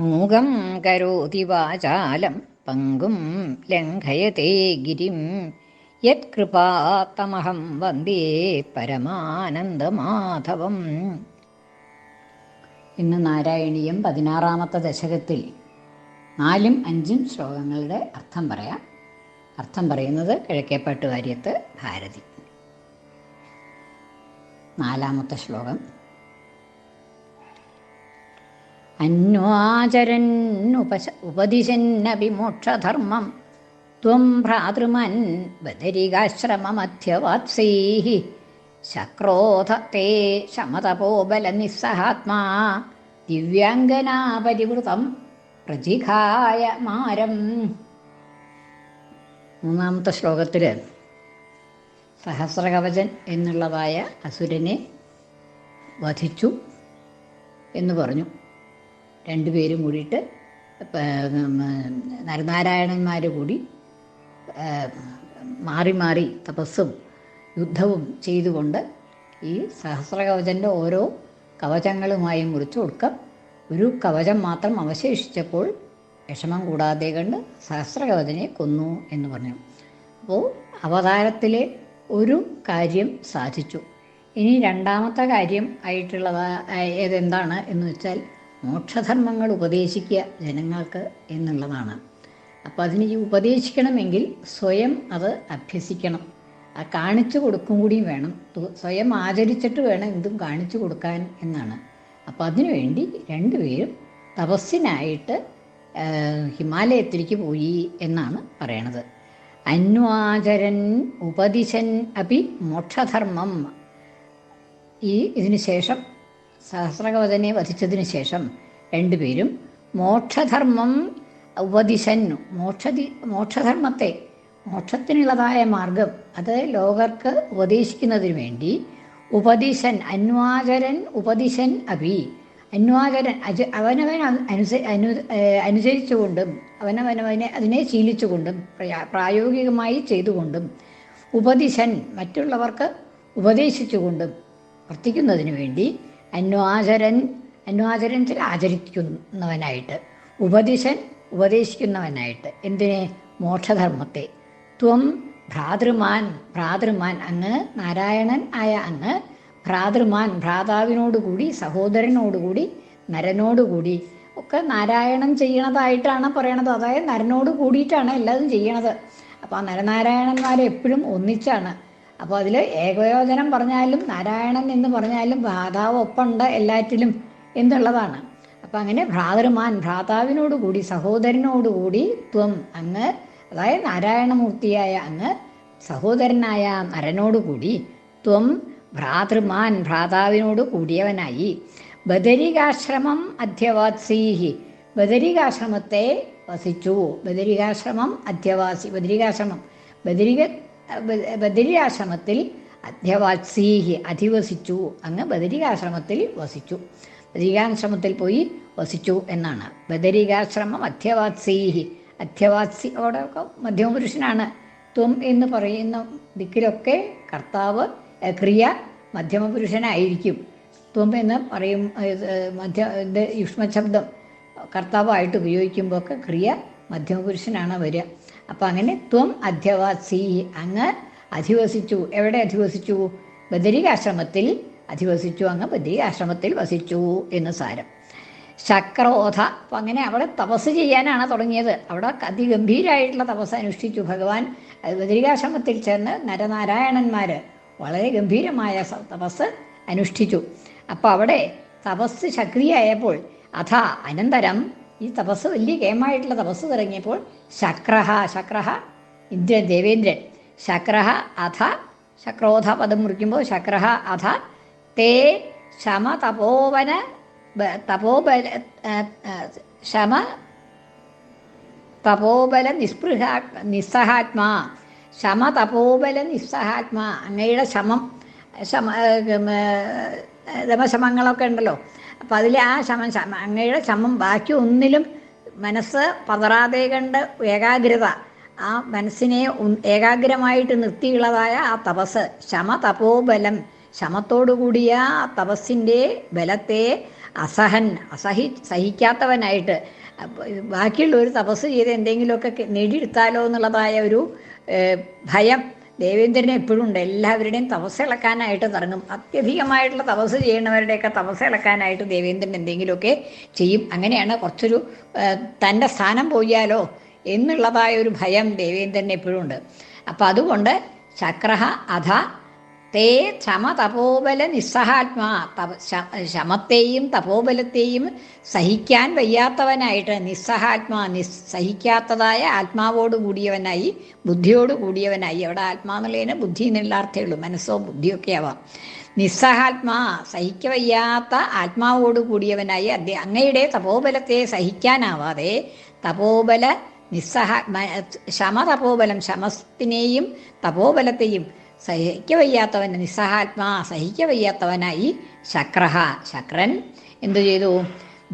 മൂകം കരോതി വാചാലം പങ്കും ലംഘയത്തെ ഗിരിം. യത്കൃപാത്തമഹം വന്ദേ പരമാനന്ദമാധവം. ഇന്ന് നാരായണീയം പതിനാറാമത്തെ ദശകത്തിൽ നാലും അഞ്ചും ശ്ലോകങ്ങളുടെ അർത്ഥം പറയാം. അർത്ഥം പറയുന്നത് കിഴക്കേപ്പാട്ട് വാര്യത്ത് ഭാരതി. നാലാമത്തെ ശ്ലോകം. അന്വാചരന്നുപശ ഉപദിശന്നഭിമോക്ഷധർമ്മം ത്വം ഭ്രാതൃമൻ ബദരികാശ്രമമധ്യവാത്സീ ശക്രോധ തേ ശമതപോബലനിസ്സഹാത്മാ. ദിവ്യാംഗനാപരിവൃതം പ്രതിഘായ മാരം. മൂന്നാമത്തെ ശ്ലോകത്തിൽ സഹസ്രകവചൻ എന്നുള്ളതായ അസുരനെ വധിച്ചു എന്ന് പറഞ്ഞു. രണ്ടുപേരും കൂടിയിട്ട് നരനാരായണന്മാർ കൂടി മാറി മാറി തപസ്സും യുദ്ധവും ചെയ്തുകൊണ്ട് ഈ സഹസ്രകവചന്റെ ഓരോ കവചങ്ങളുമായി മുറിച്ചു കൊടുക്കം. ഒരു കവചം മാത്രം അവശേഷിച്ചപ്പോൾ വിഷമം കൂടാതെ കണ്ട് സഹസ്രകവചനെ കൊന്നു എന്ന് പറഞ്ഞു. അപ്പോൾ അവതാരത്തിലെ ഒരു കാര്യം സാധിച്ചു. ഇനി രണ്ടാമത്തെ കാര്യം ആയിട്ടുള്ളത് ഏതെന്താണ് എന്ന് വെച്ചാൽ മോക്ഷധർമ്മങ്ങൾ ഉപദേശിക്കുക ജനങ്ങൾക്ക് എന്നുള്ളതാണ്. അപ്പോൾ അതിന് ഉപദേശിക്കണമെങ്കിൽ സ്വയം അത് അഭ്യസിക്കണം. ആ കാണിച്ചു കൊടുക്കും കൂടിയും വേണം. സ്വയം ആചരിച്ചിട്ട് വേണം എന്തും കാണിച്ചു കൊടുക്കാൻ എന്നാണ്. അപ്പോൾ അതിനുവേണ്ടി രണ്ടുപേരും തപസ്സിനായിട്ട് ഹിമാലയത്തിലേക്ക് പോയി എന്നാണ് പറയണത്. അന്വാചരൻ ഉപദിശൻ അപി മോക്ഷധർമ്മം. ഈ ഇതിനു ശേഷം സഹസ്രകവചനെ വധിച്ചതിന് ശേഷം രണ്ടുപേരും മോക്ഷധർമ്മം ഉപദിശൻ മോക്ഷതി മോക്ഷധർമ്മത്തെ മോക്ഷത്തിനുള്ളതായ മാർഗം അത് ലോകർക്ക് ഉപദേശിക്കുന്നതിന് വേണ്ടി ഉപദിശൻ അന്വാചരൻ ഉപദിശൻ അഭി. അന്വാചരൻ അജ അവനവൻ അനുസ അനു അനുസരിച്ചുകൊണ്ടും അവനവനവനെ അതിനെ ശീലിച്ചുകൊണ്ടും പ്രായോഗികമായി ചെയ്തുകൊണ്ടും ഉപദിശൻ മറ്റുള്ളവർക്ക് ഉപദേശിച്ചുകൊണ്ടും വർത്തിക്കുന്നതിന് വേണ്ടി അന്വാചരൻ ചില ആചരിക്കുന്നവനായിട്ട്. ഉപദിശൻ ഉപദേശിക്കുന്നവനായിട്ട്. എന്തിനെ? മോക്ഷധർമ്മത്തെ. ത്വം ഭ്രാതൃമാൻ ഭ്രാതൃമാൻ അങ്ങ് നാരായണൻ ആയ അങ്ങ് ഭ്രാതൃമാൻ ഭ്രാതാവിനോടുകൂടി സഹോദരനോടുകൂടി നരനോടുകൂടി ഒക്കെ നാരായണൻ ചെയ്യണതായിട്ടാണ് പറയണത്. അതായത് നരനോട് കൂടിയിട്ടാണ് എല്ലാതും ചെയ്യണത്. അപ്പോൾ ആ നരനാരായണന്മാരെ എപ്പോഴും ഒന്നിച്ചാണ്. അപ്പോൾ അതിൽ ഏകയോജനം പറഞ്ഞാലും നാരായണൻ എന്ന് പറഞ്ഞാലും ഭ്രാതാവ് ഒപ്പമുണ്ട് എല്ലാറ്റിലും എന്നുള്ളതാണ്. അപ്പം അങ്ങനെ ഭ്രാതൃമാൻ ഭ്രാതാവിനോടുകൂടി സഹോദരനോടുകൂടി ത്വം അങ്ങ് അതായത് നാരായണമൂർത്തിയായ അങ്ങ് സഹോദരനായ നരനോടുകൂടി ത്വം ഭ്രാതൃമാൻ ഭ്രാതാവിനോട് കൂടിയവനായി. ബദരികാശ്രമം അധ്യവാത്സീഹി. ബദരികാശ്രമത്തെ വസിച്ചു. ബദരികാശ്രമം അധ്യവാസി. ബദരികാശ്രമം. ബദരിക ബദരികാശ്രമത്തിൽ അധ്യവാത്സീഹി അധിവസിച്ചു. അങ്ങ് ബദരികാശ്രമത്തിൽ വസിച്ചു. ബദരികാശ്രമത്തിൽ പോയി വസിച്ചു എന്നാണ്. ബദരികാശ്രമം അധ്യവാത്സീഹി. അധ്യവാത്സി അവിടെ മധ്യമപുരുഷനാണ്. ത്വം എന്ന് പറയുന്ന ദിക്കിലൊക്കെ കർത്താവ് ക്രിയ മധ്യമപുരുഷനായിരിക്കും. ത്വം എന്ന് പറയും മധ്യ യുഷ്മശബ്ദം കർത്താവായിട്ട് ഉപയോഗിക്കുമ്പോൾ ഒക്കെ ക്രിയ മധ്യമപുരുഷനാണ് വരിക. അപ്പം അങ്ങനെ ത്വം അധ്യവാസി. അങ്ങ് അധിവസിച്ചു. എവിടെ അധിവസിച്ചു? ബദരികാശ്രമത്തിൽ അധിവസിച്ചു. അങ്ങ് ബദരികാശ്രമത്തിൽ വസിച്ചു എന്ന് സാരം. ശക്രോധ. അപ്പം അങ്ങനെ അവിടെ തപസ് ചെയ്യാനാണ് തുടങ്ങിയത്. അവിടെ അതിഗംഭീരമായിട്ടുള്ള തപസ് അനുഷ്ഠിച്ചു ഭഗവാൻ. ബദരികാശ്രമത്തിൽ ചെന്ന് നരനാരായണന്മാർ വളരെ ഗംഭീരമായ തപസ് അനുഷ്ഠിച്ചു. അപ്പോൾ അവിടെ തപസ് ശക്തിയായപ്പോൾ അഥ അനന്തരം ഈ തപസ് വലിയ കേമായിട്ടുള്ള തപസ് തുടങ്ങിയപ്പോൾ ശക്രഹ ശക്രഹ ഇന്ദ്രൻ ദേവേന്ദ്രൻ ശക്രഹ അഥ ശക്രോധ പദം മുറിക്കുമ്പോൾ ശക്രഹ അഥ തേ ശമ തപോവന തപോബല ശമ തപോബല നിസ്പൃഹ നിസ്സഹാത്മാ ശമ തപോബല നിസ്സഹാത്മാ അങ്ങയുടെ ശമം ശമ ദമശമങ്ങളൊക്കെ ഉണ്ടല്ലോ. അപ്പം അതിൽ ആ ശമം ശമ അങ്ങയുടെ ശമം ബാക്കി ഒന്നിലും മനസ്സ് പതറാതെ കണ്ട് ഏകാഗ്രത ആ മനസ്സിനെ ഏകാഗ്രമായിട്ട് നിർത്തിയുള്ളതായ ആ തപസ് ശമ തപോബലം ശമത്തോടുകൂടിയ ആ തപസ്സിന്റെ ബലത്തെ അസഹൻ അസഹി സഹിക്കാത്തവനായിട്ട്. ബാക്കിയുള്ള ഒരു തപസ് ചെയ്ത് എന്തെങ്കിലുമൊക്കെ നേടിയെടുത്താലോ എന്നുള്ളതായ ഒരു ഭയം ദേവേന്ദ്രന് എപ്പോഴും ഉണ്ട്. എല്ലാവരുടെയും തപസ് ഇളക്കാനായിട്ട് തുടങ്ങും. അത്യധികമായിട്ടുള്ള തപസ് ചെയ്യുന്നവരുടെയൊക്കെ തപസ് ഇളക്കാനായിട്ട് ദേവേന്ദ്രൻ എന്തെങ്കിലുമൊക്കെ ചെയ്യും. അങ്ങനെയാണ് കുറച്ചൊരു തന്റെ സ്ഥാനം പോയാലോ എന്നുള്ളതായ ഒരു ഭയം ദേവേന്ദ്രൻ എപ്പോഴും ഉണ്ട്. അപ്പം അതുകൊണ്ട് ചക്രഹ അധ തേ ക്ഷമ തപോബല നിസ്സഹാത്മാ. തപ ശമത്തെയും തപോബലത്തെയും സഹിക്കാൻ വയ്യാത്തവനായിട്ട് നിസ്സഹാത്മാ നിസ് സഹിക്കാത്തതായ ആത്മാവോട് കൂടിയവനായി ബുദ്ധിയോട് കൂടിയവനായി. അവിടെ ആത്മാന്നുള്ളതിന് ബുദ്ധി എന്നുള്ള അർത്ഥമേ ഉള്ളൂ. മനസ്സോ ബുദ്ധിയൊക്കെ ആവാം. നിസ്സഹാത്മാ സഹിക്കവയ്യാത്ത ആത്മാവോട് കൂടിയവനായി അദ്ദേഹം അങ്ങയുടെ തപോബലത്തെ സഹിക്കാനാവാതെ തപോബല നിസ്സഹ ശമ തപോബലം ശമത്തിനെയും തപോബലത്തെയും സഹിക്ക വയ്യാത്തവൻ നിസ്സഹാത്മാ സഹിക്ക വയ്യാത്തവനായി ശക്രഹ ശക്രൻ എന്തു ചെയ്തു?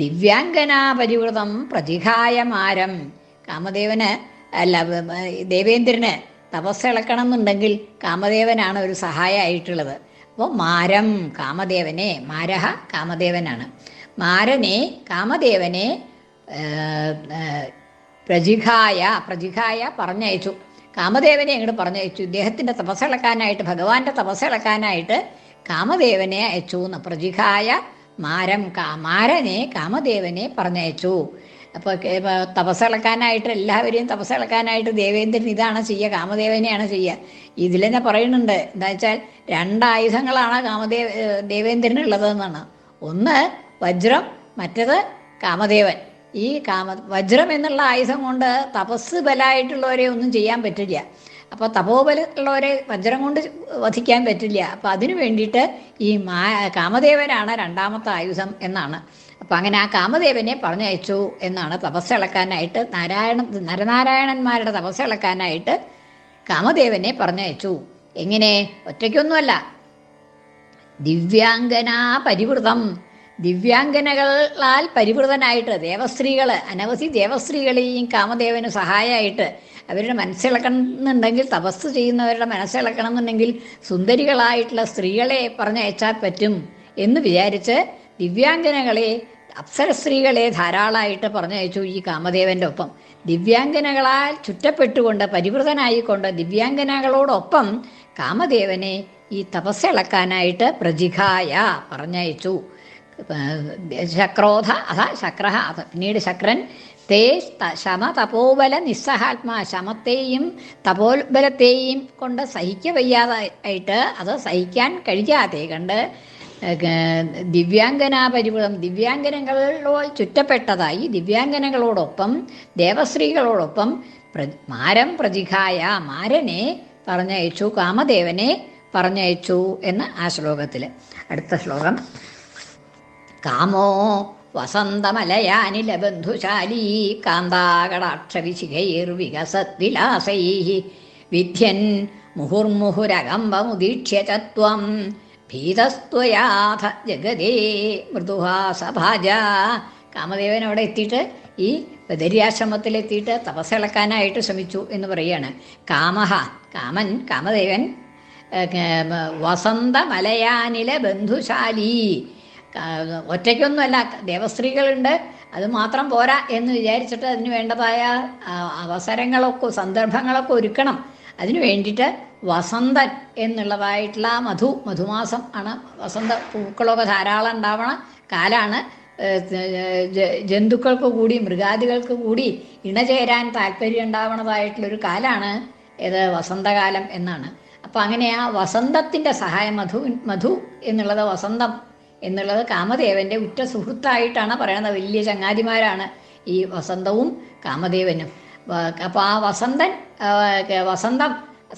ദിവ്യാംഗനാ പരിവൃതം പ്രതിഘായമാരം. കാമദേവന് അല്ല ദേവേന്ദ്രന് തപസ് ഇളക്കണം എന്നുണ്ടെങ്കിൽ കാമദേവനാണ് ഒരു സഹായമായിട്ടുള്ളത് അപ്പോൾ മാരം കാമദേവനെ മാരഹ കാമദേവനാണ്. മാരനെ കാമദേവനെ പ്രജിഖായ പ്രജിഖായ പറഞ്ഞയച്ചു. കാമദേവനെ അങ്ങോട്ട് പറഞ്ഞു അയച്ചു ഇദ്ദേഹത്തിന്റെ തപസ്സിളക്കാനായിട്ട് ഭഗവാന്റെ തപസ്സിളക്കാനായിട്ട് കാമദേവനെ അയച്ചു എന്ന് പ്രജിഖായ മാരം മാരനെ കാമദേവനെ പറഞ്ഞയച്ചു. അപ്പോൾ തപസ്സിളക്കാനായിട്ട് എല്ലാവരെയും തപസ്സിളക്കാനായിട്ട് ദേവേന്ദ്രൻ ഇതാണ് ചെയ്യുക കാമദേവനെയാണ് ചെയ്യുക ഇതിൽ തന്നെ പറയുന്നുണ്ട് എന്താ വെച്ചാൽ രണ്ടായുധങ്ങളാണ് കാമദേവ ദേവേന്ദ്രനുള്ളതെന്നാണ്. ദേവേന്ദ്രനുള്ളത് ഒന്ന് വജ്രം മറ്റത് കാമദേവൻ. ഈ കാമ വജ്രം എന്നുള്ള ആയുധം കൊണ്ട് തപസ് ബലമായിട്ടുള്ളവരെ ഒന്നും ചെയ്യാൻ പറ്റില്ല. അപ്പോൾ തപോബലുള്ളവരെ വജ്രം കൊണ്ട് വധിക്കാൻ പറ്റില്ല. അപ്പോൾ അതിനു വേണ്ടിയിട്ട് ഈ മാ കാമദേവനാണ് രണ്ടാമത്തെ ആയുധം എന്നാണ്. അപ്പം അങ്ങനെ ആ കാമദേവനെ പറഞ്ഞയച്ചു എന്നാണ് തപസ് ഇളക്കാനായിട്ട് നാരായണ നരനാരായണന്മാരുടെ തപസ് ഇളക്കാനായിട്ട് കാമദേവനെ പറഞ്ഞയച്ചു. എങ്ങനെ? ഒറ്റയ്ക്കൊന്നുമല്ല. ദിവ്യാംഗനാ പരിവൃതം ദിവ്യാംഗനകളാൽ പരിവൃതനായിട്ട് ദേവസ്ത്രീകൾ അനവധി ദേവസ്ത്രീകളെയും കാമദേവന് സഹായമായിട്ട് അവരുടെ മനസ്സിളക്കണം എന്നുണ്ടെങ്കിൽ തപസ് ചെയ്യുന്നവരുടെ മനസ്സിളക്കണം എന്നുണ്ടെങ്കിൽ സുന്ദരികളായിട്ടുള്ള സ്ത്രീകളെ പറഞ്ഞയച്ചാൽ പറ്റും എന്ന് വിചാരിച്ച് ദിവ്യാംഗനകളെ അപ്സര സ്ത്രീകളെ ധാരാളമായിട്ട് പറഞ്ഞയച്ചു ഈ കാമദേവന്റെ ഒപ്പം. ദിവ്യാംഗനകളാൽ ചുറ്റപ്പെട്ടുകൊണ്ട് പരിവൃതനായിക്കൊണ്ട് ദിവ്യാംഗനകളോടൊപ്പം കാമദേവനെ ഈ തപസ്സിളക്കാനായിട്ട് പ്രജിഖായ പറഞ്ഞയച്ചു. ശക്രോധ അഥ ശക്ര അഥ പിന്നീട് ശക്രൻ. തേ ശമ തപോബല നിസ്സഹാത്മാ ശമത്തെയും തപോബലത്തെയും കൊണ്ട് സഹിക്ക വയ്യാതായിട്ട് അത് സഹിക്കാൻ കഴിയാതെ കണ്ട് ഏഹ്, ദിവ്യാംഗനാ പരിവൃതം ദിവ്യാംഗനകളോ ചുറ്റപ്പെട്ടതായി ദിവ്യാംഗനകളോടൊപ്പം ദേവസ്ത്രീകളോടൊപ്പം മാരം പ്രതിഘായ മാരനെ പറഞ്ഞയച്ചു കാമദേവനെ പറഞ്ഞയച്ചു എന്ന് ആ ശ്ലോകത്തിൽ അടുത്ത ശ്ലോകം. കാമോ? വസന്തമലയാനില ബന്ധുശാലീ കാന്താകടാക്ഷവിശിഖൈർവികസദ്വിലാസൈ വിദ്യൻ മുഹുർമുഹുരകമ്പമുദീക്ഷ്യ ച ത്വം ഭീതസ്ത്വയാഥ ജഗതേ മൃദുഹാസഭാജ. കാമദേവൻ അവിടെ എത്തിയിട്ട് ഈ ബദരിയാശ്രമത്തിലെത്തിയിട്ട് തപസ്സിളക്കാനായിട്ട് ശ്രമിച്ചു എന്ന് പറയുകയാണ്. കാമഹ കാമൻ കാമദേവൻ ഏഹ്, വസന്ത മലയാനിലെ ബന്ധുശാലി ഒറ്റയ്ക്കൊന്നുമല്ല ദേവസ്ത്രീകളുണ്ട് അത് മാത്രം പോരാ എന്ന് വിചാരിച്ചിട്ട് അതിന് വേണ്ടതായ അവസരങ്ങളൊക്കെ സന്ദർഭങ്ങളൊക്കെ ഒരുക്കണം. അതിന് വേണ്ടിയിട്ട് വസന്തൻ എന്നുള്ളതായിട്ടുള്ള മധു മധുമാസം ആണ്. വസന്ത പൂക്കളൊക്കെ ധാരാളം ഉണ്ടാവണ. കാലാണ് ജന്തുക്കൾക്ക് കൂടി മൃഗാദികൾക്ക് കൂടി ഇണചേരാൻ താല്പര്യം ഉണ്ടാവണതായിട്ടുള്ളൊരു കാലാണ് ഇത് വസന്തകാലം എന്നാണ്. അപ്പം അങ്ങനെ ആ വസന്തത്തിന്റെ സഹായം മധു മധു എന്നുള്ളത് വസന്തം എന്നുള്ളത് കാമദേവന്റെ ഉറ്റ സുഹൃത്തായിട്ടാണ് പറയുന്നത്. വലിയ ചങ്ങാതിമാരാണ് ഈ വസന്തവും കാമദേവനും. അപ്പോൾ ആ വസന്തൻ വസന്തം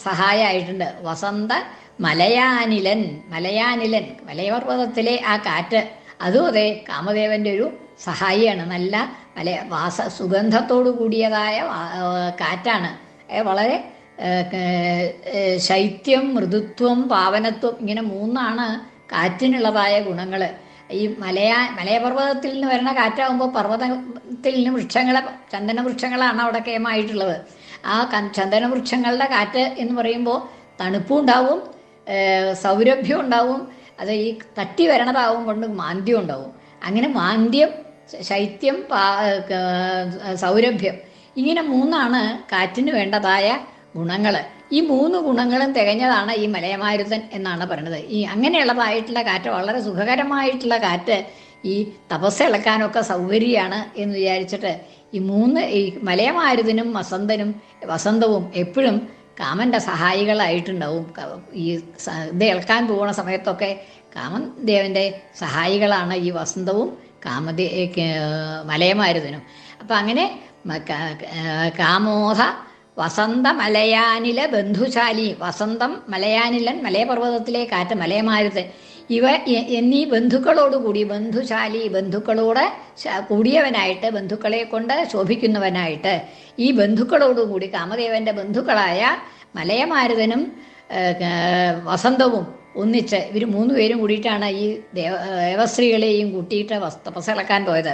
സഹായമായിട്ടുണ്ട് വസന്ത മലയാനിലൻ മലയാനിലൻ മലയപർവതത്തിലെ ആ കാറ്റ് അതും അതെ കാമദേവന്റെ ഒരു സഹായിയാണ്. നല്ല മല വാസ സുഗന്ധത്തോടു കൂടിയതായ കാറ്റാണ്. വളരെ ശൈത്യം മൃദുത്വം പാവനത്വം ഇങ്ങനെ മൂന്നാണ് കാറ്റിനുള്ളതായ ഗുണങ്ങൾ ഈ മലയാ മലയപർവതത്തിൽ നിന്ന് വരുന്ന കാറ്റാകുമ്പോൾ പർവതത്തിൽ നിന്ന് വൃക്ഷങ്ങളെ ചന്ദന വൃക്ഷങ്ങളാണ് അവിടെ കേമായിട്ടുള്ളത് ആ ചന്ദന വൃക്ഷങ്ങളുടെ കാറ്റ് എന്ന് പറയുമ്പോൾ തണുപ്പും ഉണ്ടാവും സൗരഭ്യം ഉണ്ടാവും അത് ഈ തട്ടി വരണതാവും കൊണ്ട് മാന്ദ്യം ഉണ്ടാവും. അങ്ങനെ മാന്ദ്യം ശൈത്യം സൗരഭ്യം ഇങ്ങനെ മൂന്നാണ് കാറ്റിന് വേണ്ടതായ ഗുണങ്ങൾ ഈ മൂന്ന് ഗുണങ്ങളും തികഞ്ഞതാണ് ഈ മലയമാരുതൻ എന്നാണ് പറയുന്നത്. ഈ അങ്ങനെയുള്ളതായിട്ടുള്ള കാറ്റ് വളരെ സുഖകരമായിട്ടുള്ള കാറ്റ് ഈ തപസ് ഇളക്കാനൊക്കെ സൗകര്യമാണ് എന്ന് വിചാരിച്ചിട്ട് ഈ മൂന്ന് ഈ മലയമാരുതനും വസന്തനും വസന്തവും എപ്പോഴും കാമന്റെ സഹായികളായിട്ടുണ്ടാവും. ഈ ഇത് ഇളക്കാൻ പോകുന്ന സമയത്തൊക്കെ കാമൻ ദേവന്റെ സഹായികളാണ് ഈ വസന്തവും കാമദേ മലയമാരുതനും. അപ്പം അങ്ങനെ കാമോധ വസന്ത മലയാനില ബന്ധുശാലി. വസന്തം മലയാനിലൻ മലയപർവതത്തിലെ കാറ്റ് മലയമാരുത്. ഇവ എന്നീ ബന്ധുക്കളോട് കൂടി ബന്ധുശാലി ബന്ധുക്കളോട് കൂടിയവനായിട്ട് ബന്ധുക്കളെ കൊണ്ട് ശോഭിക്കുന്നവനായിട്ട്. ഈ ബന്ധുക്കളോടുകൂടി കാമദേവന്റെ ബന്ധുക്കളായ മലയമാരുതനും വസന്തവും ഒന്നിച്ച് ഇവർ മൂന്ന് പേരും കൂടിയിട്ടാണ് ഈ ദേവ ദേവസ്ത്രീകളെയും കൂട്ടിയിട്ട് വസ് തപസ്സിളക്കാൻ പോയത്.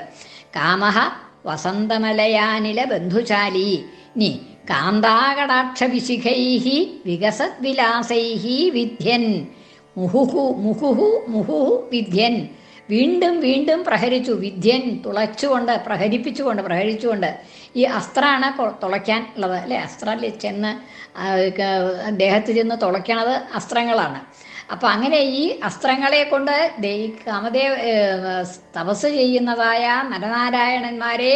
കാമഹ വസന്തമലയാനില ബന്ധുശാലി. നീ കാന്താകടാക്ഷവിശിഖൈ വികസദ്വിലാസൈ വിധ്യൻ. മുഹുഹു മുഹുഹു മുഹുഹു വിധ്യൻ. വീണ്ടും വീണ്ടും പ്രഹരിച്ചു. വിധ്യൻ തുളച്ചുകൊണ്ട് പ്രഹരിപ്പിച്ചുകൊണ്ട് പ്രഹരിച്ചുകൊണ്ട് ഈ അസ്ത്രമാണ് തുളയ്ക്കാൻ ഉള്ളത്. അല്ലേ? അസ്ത്രത്തിൽ ചെന്ന് ദേഹത്ത് ചെന്ന് തുളയ്ക്കണത് അസ്ത്രങ്ങളാണ്. അപ്പം അങ്ങനെ ഈ അസ്ത്രങ്ങളെ കൊണ്ട് ദൈ കാമദേവ് തപസ് ചെയ്യുന്നതായ നരനാരായണന്മാരെ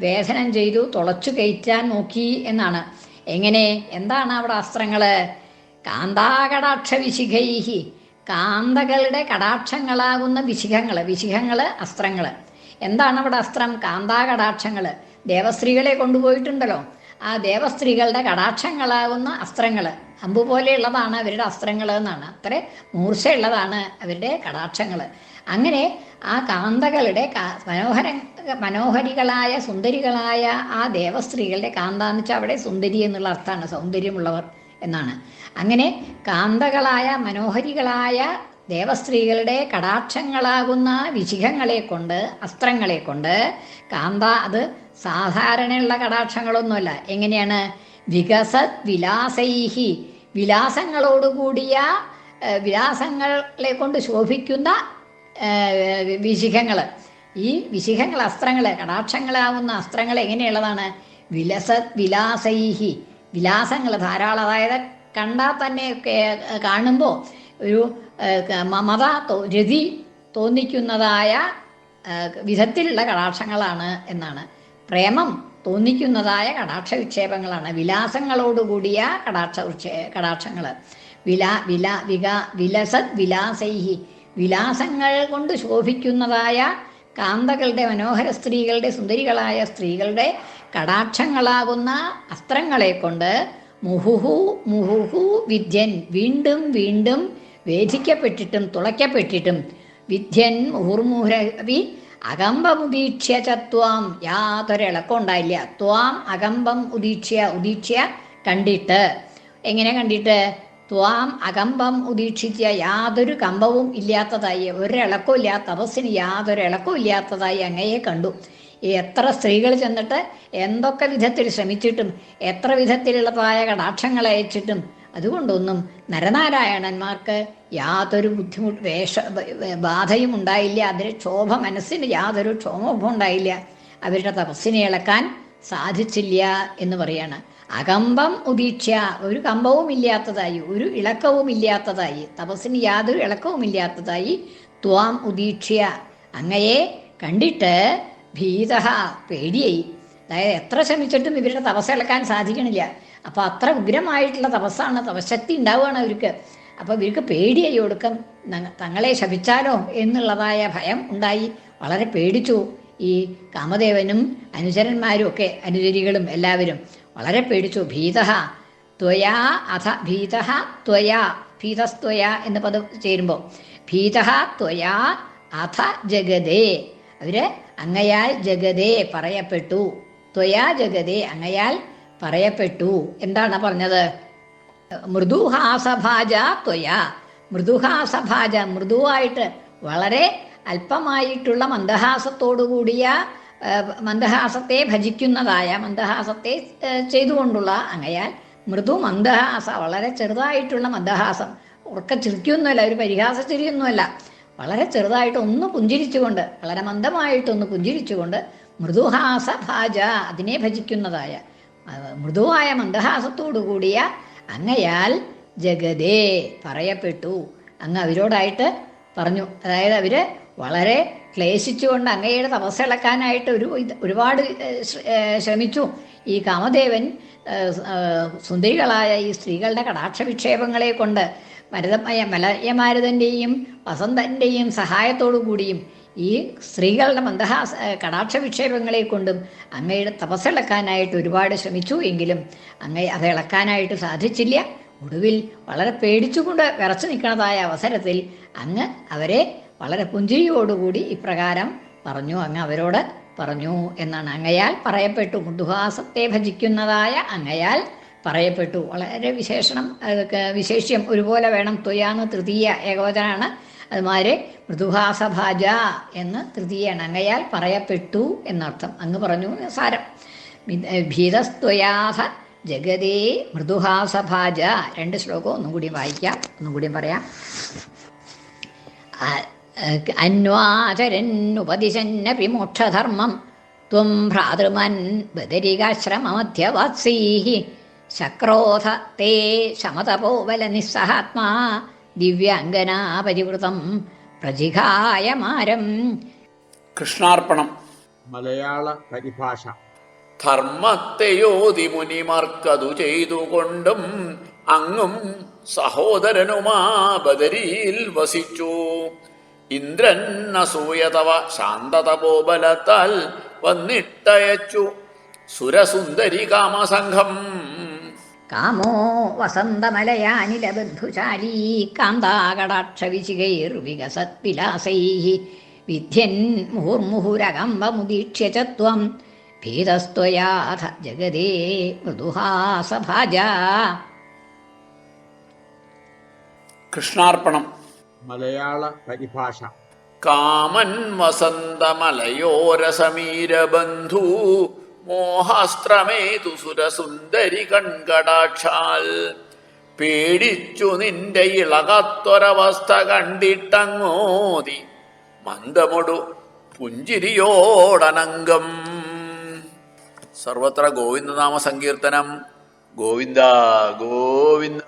വേദനം ചെയ്തു തുളച്ചു കയറ്റാൻ നോക്കി എന്നാണ്. എങ്ങനെ? എന്താണ് അവിടെ അസ്ത്രങ്ങൾ? കാന്താകടാക്ഷ വിശിഖൈഹി കാന്തകളുടെ കടാക്ഷങ്ങളാകുന്ന വിശിഖങ്ങൾ വിശിഖങ്ങൾ അസ്ത്രങ്ങൾ എന്താണ് അവിടെ അസ്ത്രം? കാന്താകടാക്ഷങ്ങൾ ദേവസ്ത്രീകളെ കൊണ്ടുപോയിട്ടുണ്ടല്ലോ. ആ ദേവസ്ത്രീകളുടെ കടാക്ഷങ്ങളാകുന്ന അസ്ത്രങ്ങൾ അമ്പു പോലെയുള്ളതാണ് അവരുടെ അസ്ത്രങ്ങൾ എന്നാണ്. അത്ര മൂർച്ചയുള്ളതാണ് അവരുടെ കടാക്ഷങ്ങൾ അങ്ങനെ ആ കാന്തകളുടെ മനോഹര മനോഹരികളായ സുന്ദരികളായ ആ ദേവസ്ത്രീകളുടെ കാന്ത എന്ന് വെച്ചാൽ അവിടെ സുന്ദരി എന്നുള്ള അർത്ഥമാണ് സൗന്ദര്യമുള്ളവർ എന്നാണ്. അങ്ങനെ കാന്തകളായ മനോഹരികളായ ദേവസ്ത്രീകളുടെ കടാക്ഷങ്ങളാകുന്ന വിശിഖങ്ങളെ കൊണ്ട് അസ്ത്രങ്ങളെ കൊണ്ട് കാന്ത അത് സാധാരണയുള്ള കടാക്ഷങ്ങളൊന്നുമല്ല. എങ്ങനെയാണ്? വികസ വിലാസൈഹി വിലാസങ്ങളോടുകൂടിയ വിലാസങ്ങളെ കൊണ്ട് ശോഭിക്കുന്ന വിശിഖങ്ങൾ ഈ വിശിഖങ്ങൾ അസ്ത്രങ്ങൾ കടാക്ഷങ്ങളാവുന്ന അസ്ത്രങ്ങൾ എങ്ങനെയുള്ളതാണ്? വിലസ വിലാസൈഹി. വിലാസങ്ങൾ ധാരാളം. അതായത് കണ്ടാൽ തന്നെ കാണുമ്പോൾ ഒരു മമത രതി തോന്നിക്കുന്നതായ വിധത്തിലുള്ള കടാക്ഷങ്ങളാണ് എന്നാണ്. പ്രേമം തോന്നിക്കുന്നതായ കടാക്ഷ വിക്ഷേപങ്ങളാണ്. വിലാസങ്ങളോടുകൂടിയ കടാക്ഷ കടാക്ഷങ്ങൾ വിലാ വില വിക വിലസത് വിലാസൈഹി. വിലാസങ്ങൾ കൊണ്ട് ശോഭിക്കുന്നതായ കാന്തകളുടെ മനോഹര സ്ത്രീകളുടെ സുന്ദരികളായ സ്ത്രീകളുടെ കടാക്ഷങ്ങളാകുന്ന അസ്ത്രങ്ങളെ കൊണ്ട് മുഹുഹു മുഹുഹു വിദ്യൻ വീണ്ടും വീണ്ടും വേദിക്കപ്പെട്ടിട്ടും തുളയ്ക്കപ്പെട്ടിട്ടും വിദ്യൻ മുഹുർമുഹുരവി അകമ്പമുദീക്ഷ്യ ചത്വാം യാതൊരു ഇളക്കം ഉണ്ടായില്ല. ത്വാം അകമ്പം ഉദീക്ഷ്യ ഉദീക്ഷ്യ കണ്ടിട്ട്. എങ്ങനെ കണ്ടിട്ട്? ത്വാം അകമ്പം ഉദീക്ഷിച്ച യാതൊരു കമ്പവും ഇല്ലാത്തതായി ഒരിളക്കവും ഇല്ല തപസ്സിന് യാതൊരു ഇളക്കവും ഇല്ലാത്തതായി അങ്ങയെ കണ്ടു. എത്ര സ്ത്രീകൾ ചെന്നിട്ട് എന്തൊക്കെ വിധത്തിൽ ശ്രമിച്ചിട്ടും എത്ര വിധത്തിലുള്ളതായ കടാക്ഷങ്ങൾ അയച്ചിട്ടും അതുകൊണ്ടൊന്നും നരനാരായണന്മാർക്ക് യാതൊരു ബുദ്ധിമുട്ട് വേഷ ബാധയും ഉണ്ടായില്ല. അതിന് ക്ഷോഭ മനസ്സിന് യാതൊരു ക്ഷോഭവും ഉണ്ടായില്ല. അവരുടെ തപസ്സിനെ ഇളക്കാൻ സാധിച്ചില്ല എന്ന് പറയാണ്. അകമ്പം ഉദീക്ഷ ഒരു കമ്പവും ഇല്ലാത്തതായി ഒരു ഇളക്കവും ഇല്ലാത്തതായി തപസ്സിന് യാതൊരു ഇളക്കവും ഇല്ലാത്തതായി ത്വാം ഉദീക്ഷ അങ്ങയെ കണ്ടിട്ട് ഭീത പേടിയായി. അതായത് എത്ര ശ്രമിച്ചിട്ടും ഇവരുടെ തപസ് ഇളക്കാൻ സാധിക്കണില്ല. അപ്പൊ അത്ര ഉഗ്രമായിട്ടുള്ള തപസ്സാണ് തപശക്തി ഉണ്ടാവുകയാണ് അവർക്ക്. അപ്പൊ ഇവർക്ക് പേടിയായി ഒടുക്കം. തങ്ങളെ ശപിച്ചാലോ എന്നുള്ളതായ ഭയം ഉണ്ടായി. വളരെ പേടിച്ചു. ഈ കാമദേവനും അനുചരന്മാരും ഒക്കെ അനുചരികളും എല്ലാവരും. വളരെ പേടിച്ചു. ഭീത ത്വയാ അഥ ഭീത ത്വയാ ഭീതസ്ത്വയാ എന്ന പദം ചേരുമ്പോൾ ഭീത ത്വയാ അഥ ജഗതേ. അവർ അങ്ങയാൽ ജഗതേ പറയപ്പെട്ടു. ത്വയാ ജഗതേ അങ്ങയാൽ പറയപ്പെട്ടു. എന്താണ് പറഞ്ഞത്? മൃദുഹാസഭാജ ത്വയാ. മൃദുഹാസഭാജ മൃദുവായിട്ട് വളരെ അല്പമായിട്ടുള്ള മന്ദഹാസത്തോടുകൂടിയ ആ, മന്ദഹാസത്തെ ഭജിക്കുന്നതായ മന്ദഹാസത്തെ ചെയ്തുകൊണ്ടുള്ള അങ്ങയാൽ മൃദു മന്ദഹാസ വളരെ ചെറുതായിട്ടുള്ള മന്ദഹാസം. ഉറക്ക ചിരിക്കൊന്നുമല്ല ഒരു പരിഹാസ ചിരിയൊന്നുമല്ല വളരെ ചെറുതായിട്ട് ഒന്ന് പുഞ്ചിരിച്ചുകൊണ്ട് വളരെ മന്ദമായിട്ടൊന്ന് പുഞ്ചിരിച്ചുകൊണ്ട് മൃദുഹാസ ഭാജ അതിനെ ഭജിക്കുന്നതായ മൃദുവായ മന്ദഹാസത്തോടു കൂടിയ അങ്ങയാൽ ജഗതേ പറയപ്പെട്ടു. അങ്ങ് അവരോടായിട്ട് പറഞ്ഞു. അതായത് അവർ വളരെ ക്ലേശിച്ചുകൊണ്ട് അങ്ങയുടെ തപസ് ഇളക്കാനായിട്ട് ഒരു ഒരുപാട് ശ്രമിച്ചു. ഈ കാമദേവൻ സുന്ദരികളായ ഈ സ്ത്രീകളുടെ കടാക്ഷ വിക്ഷേപങ്ങളെ കൊണ്ട് മരതമയ മലയമാരുതന്റെയും വസന്തന്റെയും സഹായത്തോടു കൂടിയും ഈ സ്ത്രീകളുടെ മന്ദഹാസ കടാക്ഷ വിക്ഷേപങ്ങളെ കൊണ്ടും അങ്ങയുടെ തപസ്സിളക്കാനായിട്ട് ഒരുപാട് ശ്രമിച്ചു എങ്കിലും അങ്ങ അത് ഇളക്കാനായിട്ട് സാധിച്ചില്ല. ഒടുവിൽ വളരെ പേടിച്ചുകൊണ്ട് വിറച്ചു നിൽക്കുന്നതായ അവസരത്തിൽ അങ്ങ് അവരെ വളരെ പുഞ്ചിരിയോടുകൂടി ഇപ്രകാരം പറഞ്ഞു അങ്ങ് അവരോട് പറഞ്ഞു എന്നാണ്. അങ്ങയാൽ പറയപ്പെട്ടു മൃദുഹാസത്തെ ഭജിക്കുന്നതായ അങ്ങയാൽ പറയപ്പെട്ടു. വളരെ വിശേഷണം വിശേഷ്യം ഒരുപോലെ വേണം തുയാന്ന് തൃതീയ ഏകവചനാണ്. അതുമാതിരി മൃദുഹാസഭാജ എന്ന് തൃതീയാണ്. അങ്ങയാൽ പറയപ്പെട്ടു എന്നർത്ഥം. അങ്ങ് പറഞ്ഞു സാരം. ഭീതസ്ത്വയാഹ ജഗതേ മൃദുഹാസഭാജ. രണ്ട് ശ്ലോകം ഒന്നും കൂടി വായിക്കാം ഒന്നും കൂടി പറയാം. അന്വാചരന്നുപദിശന്നപി മോക്ഷധർമ്മം ത്വം ഭ്രാതൃമൻ ബദരികാശ്രമമധ്യവാത്സീ ശക്രോധ തേ ശമതപോവല നിസ്സഹാത്മാ. ദിവ്യാംഗനാപരിവൃതം പ്രജിഘായമാരം. കൃഷ്ണാർപ്പണം. മലയാള പരിഭാഷ. ധർമ്മത്തെയോതി മുനിമാർക്കതു ചെയ്തുകൊണ്ടും അങ്ങും സഹോദരനുമാ ബദരിയിൽ വസിച്ചു. ഇന്ദ്രൻ അസൂയതവ ശാന്തതപോബലത്താൽ വന്നിട്ടയച്ചു സുരസുന്ദരി കാമസംഘം കാമോ വസന്തമലയാനിലബന്ധുശാലീ കാന്താകടാക്ഷവിശികൈർവികസത്വിലാസൈ വിദ്യൻ മുഹുർമുഹുരകംബമുദീക്ഷ്യ ച ത്വം ഭീതസ്ത്വയാഥ ജഗതേ മൃദുഹാസഭാജ. കൃഷ്ണാർപ്പണം. മലയാള പരിഭാഷ. കാമൻ വസന്തമലയോരസമീരബന്ധു മോഹാസ്ത്രമേതു സുരസുന്ദരി കൺകടാക്ഷാൽ. പേടിച്ചു നിന്റെ ഇളകത്തൊരവസ്ഥ കണ്ടിട്ടങ്ങോതി മന്ദമൊടു പുഞ്ചിരിയോടനങ്കം സർവത്ര ഗോവിന്ദനാമ സങ്കീർത്തനം ഗോവിന്ദ ഗോവിന്ദ.